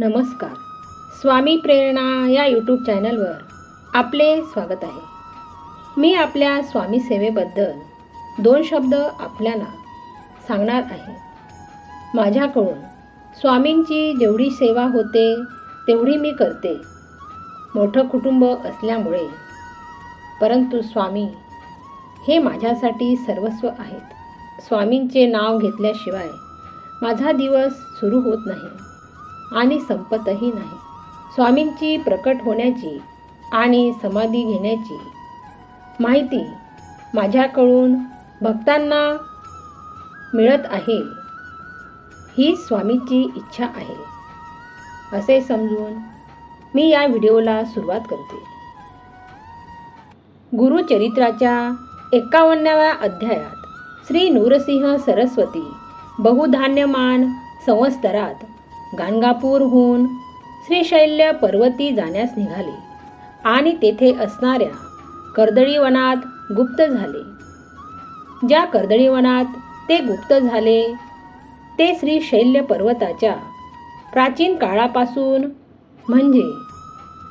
नमस्कार. स्वामी प्रेरणा या यूट्यूब चॅनलवर आपले स्वागत आहे. मी आपल्या स्वामी सेवेबद्दल दोन शब्द आपल्याला सांगणार आहे. माझ्याकडून स्वामींची जेवढी सेवा होते तेवढी मी करते. मोठं कुटुंब असल्यामुळे. परंतु स्वामी हे माझ्यासाठी सर्वस्व आहेत. स्वामींचे नाव घेतल्याशिवाय माझा दिवस सुरू होत नाही. आणि संपतही नाही. स्वामींची प्रकट होण्याची आणि समाधी घेण्याची माहिती माझ्याकडून भक्तांना मिळत आहे ही स्वामीची इच्छा आहे. असे समजून मी या व्हिडिओला सुरुवात करते. गुरुचरित्राच्या एकावन्नाव्या अध्यायात श्री नूरसिंह सरस्वती बहुधान्यमान संवत्सरात गाणगापूरहून श्रीशैल्य पर्वती जाण्यास निघाले. आणि तेथे असणाऱ्या कर्दळीवनात गुप्त झाले. ज्या कर्दळीवनात ते गुप्त झाले ते श्रीशैल्य पर्वताच्या प्राचीन काळापासून म्हणजे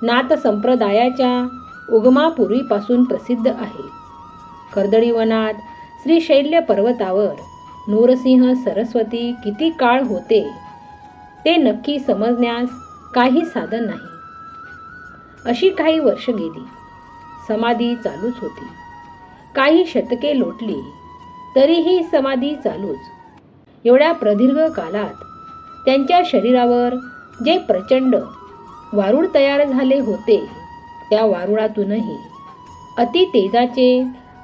नाथ संप्रदायाच्या उगमापूर्वीपासून प्रसिद्ध आहे. कर्दळीवनात श्रीशैल्य पर्वतावर नूरसिंह सरस्वती किती काळ होते ते नक्की समजण्यास काही साधन नाही. अशी काही वर्ष गेली. समाधी चालूच होती. काही शतके लोटली तरीही समाधी चालूच. एवढ्या प्रदीर्घ कालात त्यांच्या शरीरावर जे प्रचंड वारूळ तयार झाले होते त्या वारुळातूनही अति तेजाचे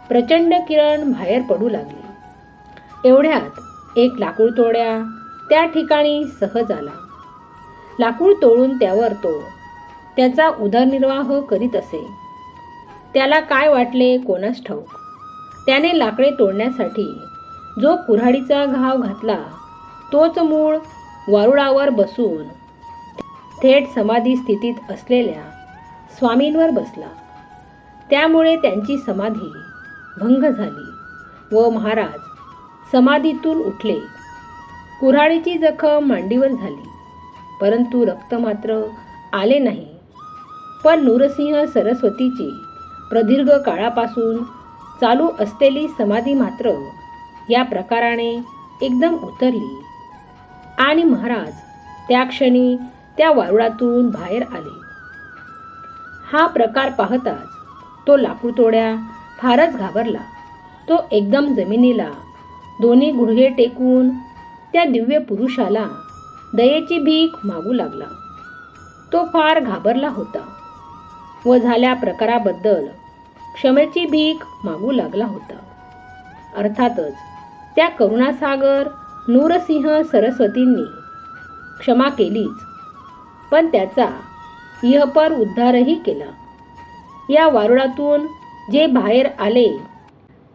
प्रचंड किरण बाहेर पडू लागले. एवढ्यात एक लाकूड तोड्या त्या ठिकाणी सहज आला. लाकूड तोडून त्यावर तो त्याचा उदरनिर्वाह करीत असे. त्याला काय वाटले कोणास ठाऊक. त्याने लाकडे तोडण्यासाठी जो कुऱ्हाडीचा घाव घातला तोच मूळ वारुळावर बसून थेट समाधी स्थितीत असलेल्या स्वामींवर बसला. त्यामुळे त्यांची समाधी भंग झाली व महाराज समाधीतून उठले. कुऱ्हाडीची जखम मांडीवर झाली. परंतु रक्त मात्र आले नाही. पण नूरसिंह सरस्वतीची प्रदीर्घ काळापासून चालू असलेली समाधी मात्र या प्रकाराने एकदम उतरली. आणि महाराज त्या क्षणी त्या वारुळातून बाहेर आले. हा प्रकार पाहताच तो लाकूडतोड्या फारच घाबरला. तो एकदम जमिनीला दोन्ही गुडघे टेकून त्या दिव्य पुरुषाला दयेची भीक मागू लागला. तो फार घाबरला होता व झाल्या प्रकाराबद्दल क्षमेची भीक मागू लागला होता. अर्थातच त्या करुणासागर नूरसिंह सरस्वतींनी क्षमा केलीच. पण त्याचा इहपर उद्धारही केला. या वारुळातून जे बाहेर आले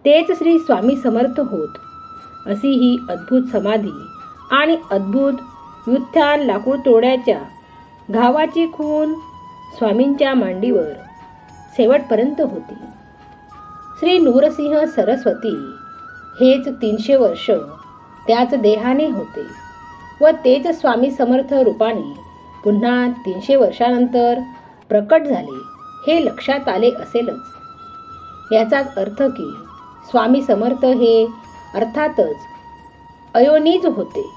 तेच श्री स्वामी समर्थ होत. अशी ही अद्भुत समाधी आणि अद्भुत व्युत्थान लाकूड तोड्याच्या घावाची खून स्वामींच्या मांडीवर शेवटपर्यंत होती. श्री नूरसिंह सरस्वती हेच तीनशे वर्ष त्याच देहाने होते व तेच स्वामी समर्थ रूपाने पुन्हा तीनशे वर्षानंतर प्रकट झाले हे लक्षात आले असेलच. याचाच अर्थ की स्वामी समर्थ हे अर्थातच अयोनीज होते.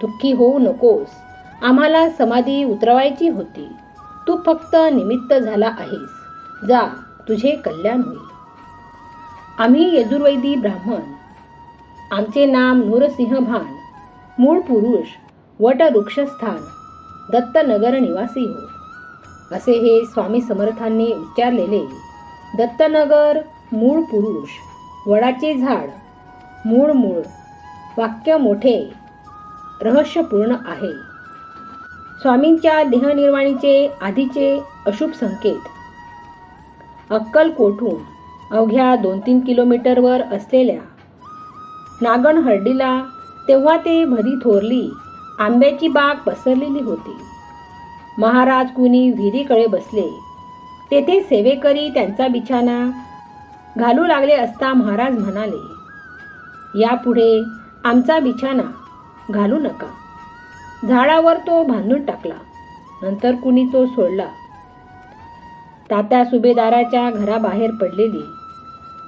दुःखी होऊ नकोस. आम्हाला समाधी उतरवायची होती. तू फक्त निमित्त झाला आहेस. जा तुझे कल्याण होईल. आम्ही यजुर्वैदी ब्राह्मण. आमचे नाम नूरसिंह भान. मूळ पुरुष वटवृक्षस्थान दत्तनगर निवासी हो. असे हे स्वामी समर्थांनी उच्चारलेले. दत्तनगर मूळ पुरुष वडाचे झाड मूळ मूळ वाक्य मोठे रहस्यपूर्ण आहे. स्वामींच्या देहनिर्वाणीचे आधीचे अशुभ संकेत. अक्कलकोठून अवघ्या दोन तीन किलोमीटरवर असलेल्या नागणहर्डीला तेव्हा ते भरी थोरली आंब्याची बाग पसरलेली होती. महाराज कुणी विहिरीकडे बसले तेथे सेवेकरी त्यांचा बिछाना घालू लागले असता महाराज म्हणाले यापुढे आमचा बिछाना घालू नका. झाडावर तो बांधून टाकला. नंतर कुणी तो सोडला. तात्या सुभेदाराच्या घराबाहेर पडलेली.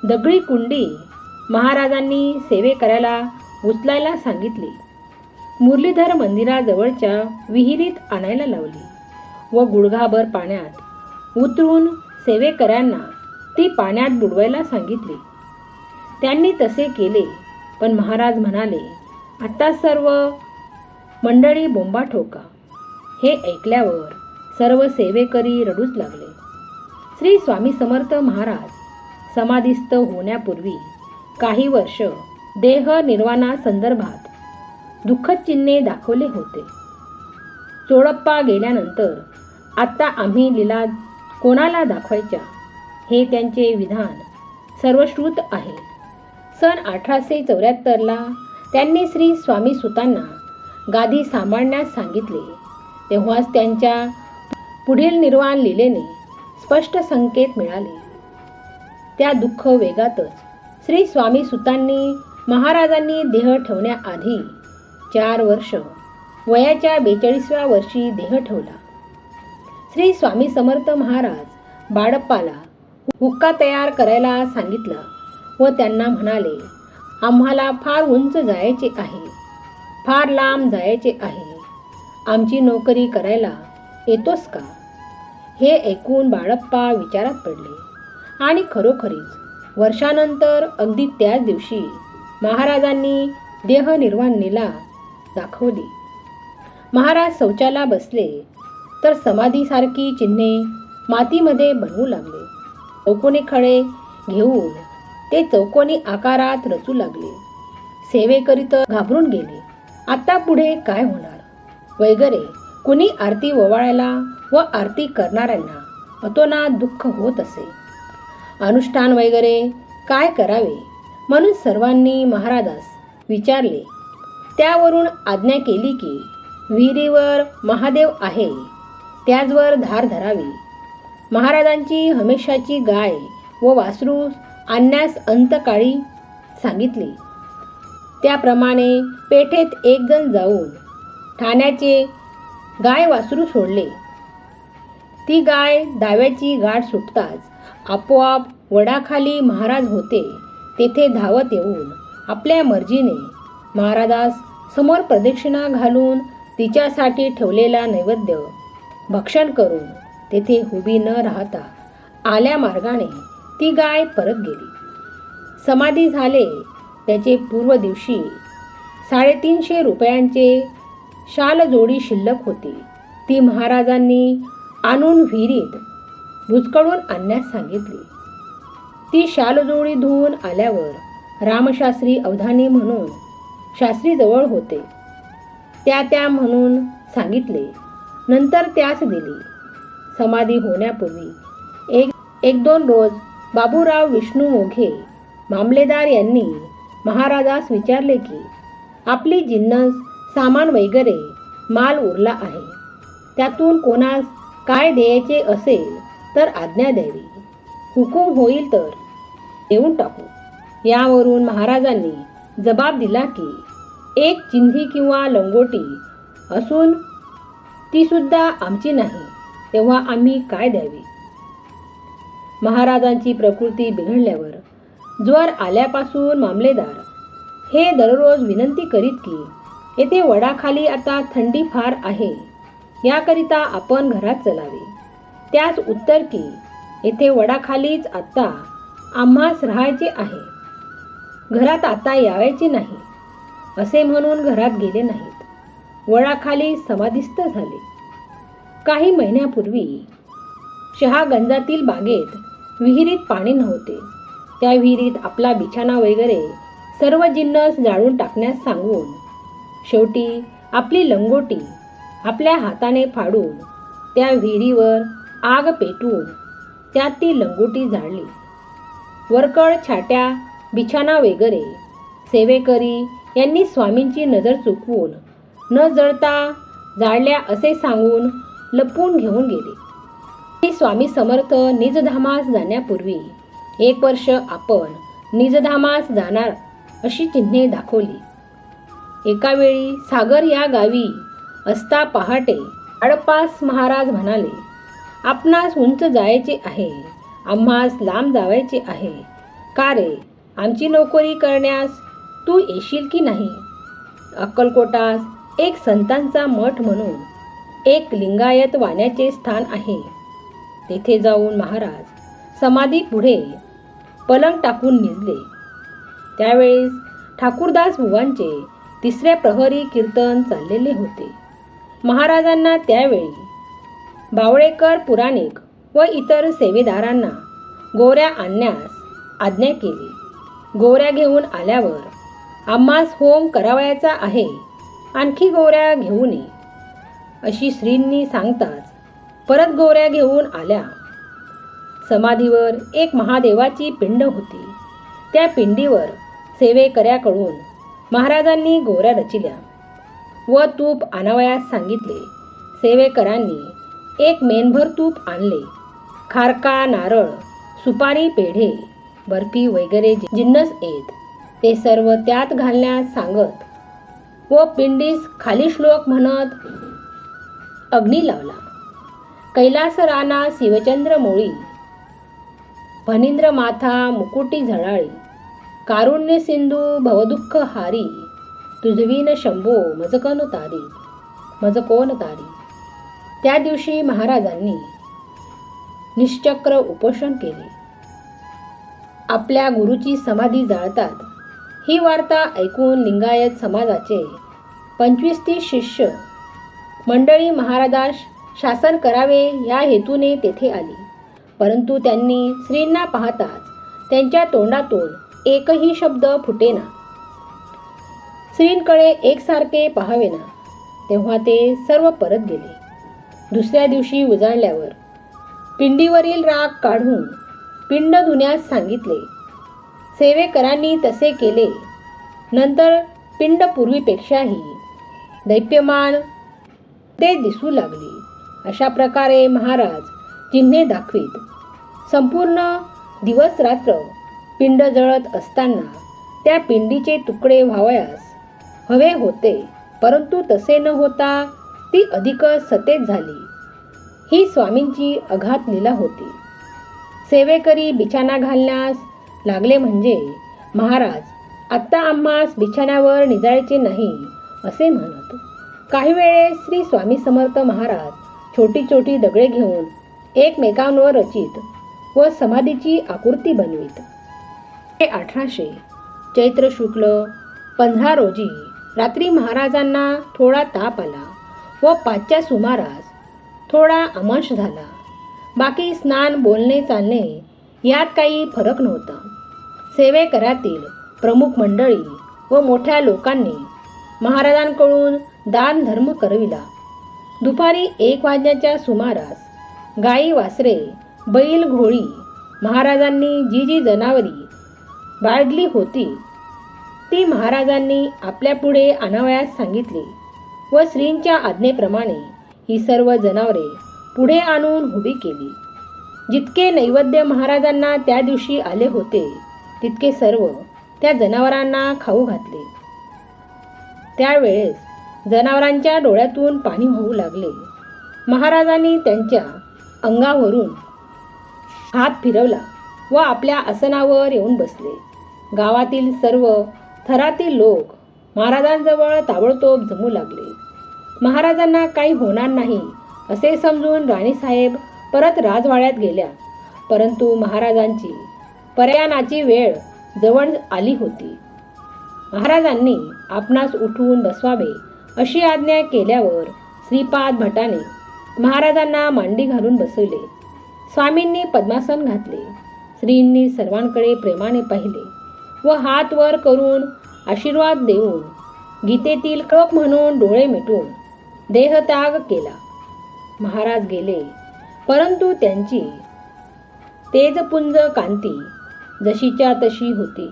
दगडी कुंडी महाराजांनी सेवे करायला उचलायला सांगितली. मुरलीधर मंदिराजवळच्या विहिरीत आणायला लावली व गुडघाभर पाण्यात उतरून सेवेकऱ्यांना ती पाण्यात बुडवायला सांगितली. त्यांनी तसे केले. पण महाराज म्हणाले आता सर्व मंडळी बोंबा ठोका. हे ऐकल्यावर सर्व सेवेकरी रडूच लागले. श्री स्वामी समर्थ महाराज समाधीस्थ होण्यापूर्वी काही वर्ष देह निर्वाणा संदर्भात दुःखद चिन्हे दाखवले होते. चोळप्पा गेल्यानंतर आत्ता आम्ही लीला कोणाला दाखवायच्या हे त्यांचे विधान सर्वश्रुत आहे. सन अठराशे चौऱ्याहत्तरला त्यांनी श्री स्वामी सुतांना गादी सांभाळण्यास सांगितले. तेव्हाच त्यांच्या पुढील निर्वाण लिलेने स्पष्ट संकेत मिळाले. त्या दुःख वेगातच श्री स्वामी सुतांनी महाराजांनी देह ठेवण्याआधी चार वर्ष वयाच्या बेचाळीसव्या वर्षी देह ठेवला. श्री स्वामी समर्थ महाराज बाळप्पाला हुक्का तयार करायला सांगितला. व त्यांना म्हणाले आम्हाला फार उंच जायचे आहे फार लांब जायचे आहे. आमची नोकरी करायला येतोस का? हे ऐकून बाळप्पा विचारात पडले. आणि खरोखरीच वर्षानंतर अगदी त्याच दिवशी महाराजांनी देहनिर्वाणणीला दाखवली. महाराज शौचाला बसले तर समाधीसारखी चिन्हे मातीमध्ये बनवू लागले. चौकोनी खडे घेऊन ते चौकोनी आकारात रचू लागले. सेवेकरीत घाबरून गेले. आता पुढे काय होणार? वगैरे कुणी आरती ओवाळायला व आरती करणाऱ्यांना अतोनात दुःख होत असे. अनुष्ठान वगैरे काय करावे? म्हणून सर्वांनी महाराजास विचारले. त्यावरून आज्ञा केली की विहिरीवर महादेव आहे त्याचवर धार धरावी. महाराजांची हमेशाची गाय व वासरू आणण्यास अंतकाळी सांगितले. त्याप्रमाणे पेठेत एकजण जाऊन ठाण्याचे गाय वासरू सोडले. ती गाय दाव्याची गाठ सुटताच आपोआप वडाखाली महाराज होते. तेथे धावत येऊन आपल्या मर्जीने महाराजास समोर प्रदक्षिणा घालून तिच्यासाठी ठेवलेला नैवेद्य भक्षण करून तेथे हुबी न राहता आल्या मार्गाने ती गाय परत गेली. समाधी झाले त्याचे पूर्व दिवशी साडेतीनशे रुपयांचे शालजोडी शिल्लक होती. ती महाराजांनी आणून विहिरीत भुचकळून आणण्यास सांगितली. ती शालजोडी धुवून आल्यावर रामशास्त्री अवधानी म्हणून शास्त्रीजवळ होते. त्या त्या म्हणून सांगितले. नंतर त्यास दिली. समाधी होण्यापूर्वी एक एक दोन रोज बाबूराव विष्णू मोघे मामलेदार यांनी महाराजास विचारले की आपली जिन्नस सामान वगैरे माल उरला आहे त्यातून कोणास काय द्यायचे असेल तर आज्ञा द्यावी. हुकूम होईल तर देऊन टाकू. यावरून महाराजांनी जबाब दिला की एक चिन्ही किंवा लंगोटी असून तीसुद्धा आमची नाही तेव्हा आम्ही काय द्यावी? महाराजांची प्रकृती बिघडल्यावर ज्वर आल्यापासून मामलेदार. हे दररोज विनंती करीत की येथे वडाखाली आता थंडी फार आहे. याकरिता आपण घरात चलावे. त्यास उत्तर की येथे वडाखालीच आत्ता आम्हास राहायचे आहे. घरात आता यावायचे नाही. असे म्हणून घरात गेले नाहीत. वडाखाली समाधिस्थ झाले. काही महिन्यापूर्वी शहागंजातील बागेत विहिरीत पाणी नव्हते. त्या विहिरीत आपला बिछाना वगैरे सर्व जिन्नस जाळून टाकण्यास सांगून शेवटी आपली लंगोटी आपल्या हाताने फाडून त्या विहिरीवर आग पेटवून त्यात ती लंगोटी जाळली. वरकड छाट्या बिछाना वगैरे सेवेकरी यांनी स्वामींची नजर चुकवून न जळता जाळल्या असे सांगून लपवून घेऊन गेले. स्वामी समर्थ निजधामास जाण्यापूर्वी एक वर्ष आपण निजधामास जाणार अशी चिन्हे दाखवली. एकावेळी सागर या गावी असता पहाटे अडपास महाराज म्हणाले आपणास उंच जायचे आहे आम्हास लांब जावायचे आहे. का रे आमची नोकरी करण्यास तू येशील की नाही? अक्कलकोटास एक संतांचा मठ म्हणून एक लिंगायत वाण्याचे स्थान आहे. तेथे जाऊन महाराज समाधी पुढे पलंग टाकून निजले. त्यावेळेस ठाकूरदास बुवांचे तिसऱ्या प्रहरी कीर्तन चाललेले होते. महाराजांना त्यावेळी बावळेकर पुराणिक व इतर सेवेदारांना गोऱ्या आणण्यास आज्ञा केली. गोऱ्या घेऊन आल्यावर आम्हास होम करावयाचा आहे आणखी गोऱ्या घेऊन ये अशी श्रींनी सांगताच परत गोऱ्या घेऊन आल्या. समाधीवर एक महादेवाची पिंड होती. त्या पिंडीवर सेवेकऱ्याकडून महाराजांनी गोऱ्या रचिल्या व तूप आणावयास सांगितले. सेवेकरांनी एक मेनभर तूप आणले. खारका नारळ सुपारी पेढे बर्फी वगैरे जिन्नस येत ते सर्व त्यात घालण्यास सांगत व पिंडीस खाली श्लोक म्हणत अग्नी लावला. कैलास राणा शिवचंद्र मोळी फणींद्र माथा मुकुटी झळाळी कारुण्य सिंधू भवदुःख हारी तुझवीन शंभो मज कोण तारी मज कोण तारी. त्या दिवशी महाराजांनी निश्चक्र उपोषण केले. आपल्या गुरुची समाधी जाळतात. ही वार्ता ऐकून लिंगायत समाजाचे पंचवीस तीस शिष्य मंडळी महाराजास शासन करावे या हेतूने तेथे आली. परंतु त्यांनी श्रींना पाहताच त्यांच्या तोंडातून एकही शब्द फुटेना. श्रींकडे एकसारखे पाहावेना तेव्हा ते सर्व परत गेले. दुसऱ्या दिवशी उजाळल्यावर पिंडीवरील राग काढून पिंड धुण्यास सांगितले सेवेकरांनी तसे केले. नंतर पिंड पूर्वीपेक्षाही दैप्यमान ते दिसू लागली. अशा प्रकारे महाराज चिन्हे दाखवीत. संपूर्ण दिवस रात्र पिंड जळत असताना त्या पिंडीचे तुकडे व्हावयास हवे होते परंतु तसे न होता ती अधिकच सतेज झाली. ही स्वामींची अघात लीला होती. सेवेकरी बिछाना घालण्यास लागले म्हणजे महाराज आत्ता आम्हास बिछाण्यावर निजायचे नाही असे म्हणत. काही वेळेस श्री स्वामी समर्थ महाराज छोटी छोटी दगडे घेऊन एकमेकांवर रचित व समाधीची आकृती बनवीत. हे अठराशे चैत्र शुक्ल पंधरा रोजी रात्री महाराजांना थोडा ताप आला व पाचच्या सुमारास थोडा अमांश झाला. बाकी स्नान बोलणे चालणे यात काही फरक नव्हता. सेवेकरातील प्रमुख मंडळी व मोठ्या लोकांनी महाराजांकडून दान धर्म करविला. दुपारी एक वाजण्याच्या सुमारास गाई वासरे बैल घोळी महाराजांनी जी जी जनावरी बाळगली होती ती महाराजांनी आपल्यापुढे आणावयास सांगितली व श्रींच्या आज्ञेप्रमाणे ही सर्व जनावरे पुढे आणून उभी केली. जितके नैवेद्य महाराजांना त्या दिवशी आले होते तितके सर्व त्या जनावरांना खाऊ घातले. त्यावेळेस जनावरांच्या डोळ्यातून पाणी होऊ लागले. महाराजांनी त्यांच्या अंगावरून हात फिरवला व आपल्या आसनावर येऊन बसले. गावातील सर्व थरातील लोक महाराजांजवळ ताबडतोब जमू लागले. महाराजांना काही होणार नाही असे समजून राणीसाहेब परत राजवाड्यात गेल्या. परंतु महाराजांची पर्यानाची वेळ जवळ आली होती. महाराजांनी आपणास उठवून बसवावे अशी आज्ञा केल्यावर श्रीपाद भटाने महाराजांना मांडी घालून बसवले. स्वामींनी पद्मासन घातले. श्रींनी सर्वांकडे प्रेमाने पाहिले व हात वर करून आशीर्वाद देऊन गीतेतील कप म्हणून डोळे मिटून देहत्याग केला. महाराज गेले परंतु त्यांची तेजपुंज कांती जशीच्या तशी होती.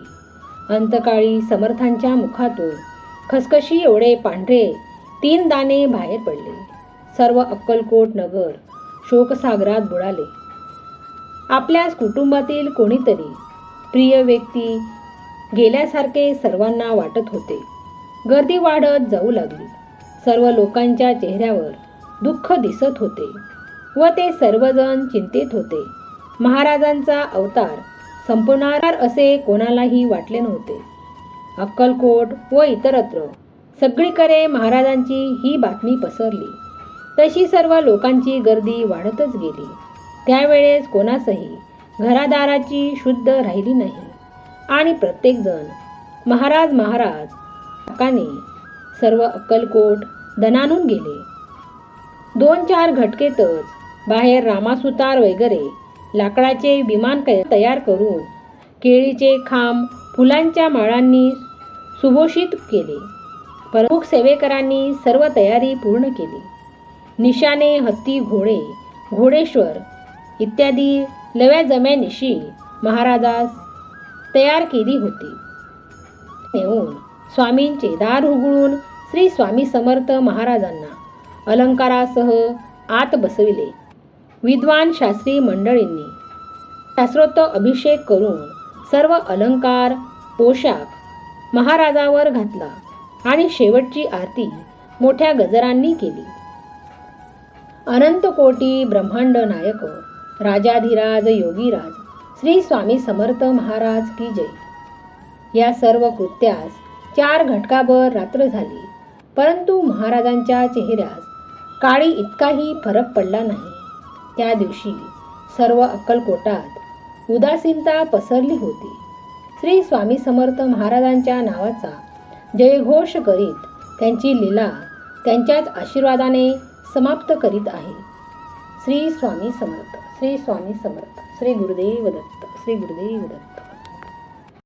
अंतकाळी समर्थांच्या मुखातून खसखशी एवढे पांढरे तीन दाणे बाहेर पडले. सर्व अक्कलकोट नगर शोकसागरात बुडाले. आपल्याच कुटुंबातील कोणीतरी प्रिय व्यक्ती गेल्यासारखे सर्वांना वाटत होते. गर्दी वाढत जाऊ लागली. सर्व लोकांच्या चेहऱ्यावर दुःख दिसत होते व ते सर्वजण चिंतित होते. महाराजांचा अवतार संपणार असे कोणालाही वाटले नव्हते. अक्कलकोट व इतरत्र. सगळीकडे महाराजांची ही बातमी पसरली. तशी सर्व लोकांची गर्दी वाढतच गेली. त्यावेळेस कोणासही घरादाराची शुद्ध राहिली नाही. आणि प्रत्येकजण महाराज महाराज काकाने सर्व अक्कलकोट दणानून गेले. दोन चार घटकेतच बाहेर रामासुतार वगैरे लाकडाचे विमान तयार करून केळीचे खांब फुलांच्या माळांनी सुभोषित केले. प्रमुख सेवेकरांनी सर्व तयारी पूर्ण केली. निशाने हत्ती घोडे घोडेश्वर इत्यादी लव्या जम्यानिशी महाराजास तयार केली होती. नेऊन स्वामींचे दार उघडून श्री स्वामी समर्थ महाराजांना अलंकारासह आत बसविले. विद्वान शास्त्री मंडळींनी शास्त्रोक्त अभिषेक करून सर्व अलंकार पोशाख महाराजावर घातला आणि शेवटची आरती मोठ्या गजरांनी केली. अनंत कोटी ब्रह्मांड नायक राजाधिराज योगीराज श्री स्वामी समर्थ महाराज की जय. या सर्व कृत्यास चार घटकाभर रात्र झाली परंतु महाराजांच्या चेहऱ्यास काळी इतकाही फरक पडला नाही. त्या दिवशी सर्व अक्कलकोटात उदासीनता पसरली होती. श्री स्वामी समर्थ महाराजांच्या नावाचा जयघोष करीत त्यांची लीला त्यांच्याच आशीर्वादाने समाप्त करीत आहे. श्री स्वामी समर्थ श्री स्वामी समर्थ श्री गुरुदेव दत्त श्री गुरुदेव दत्त.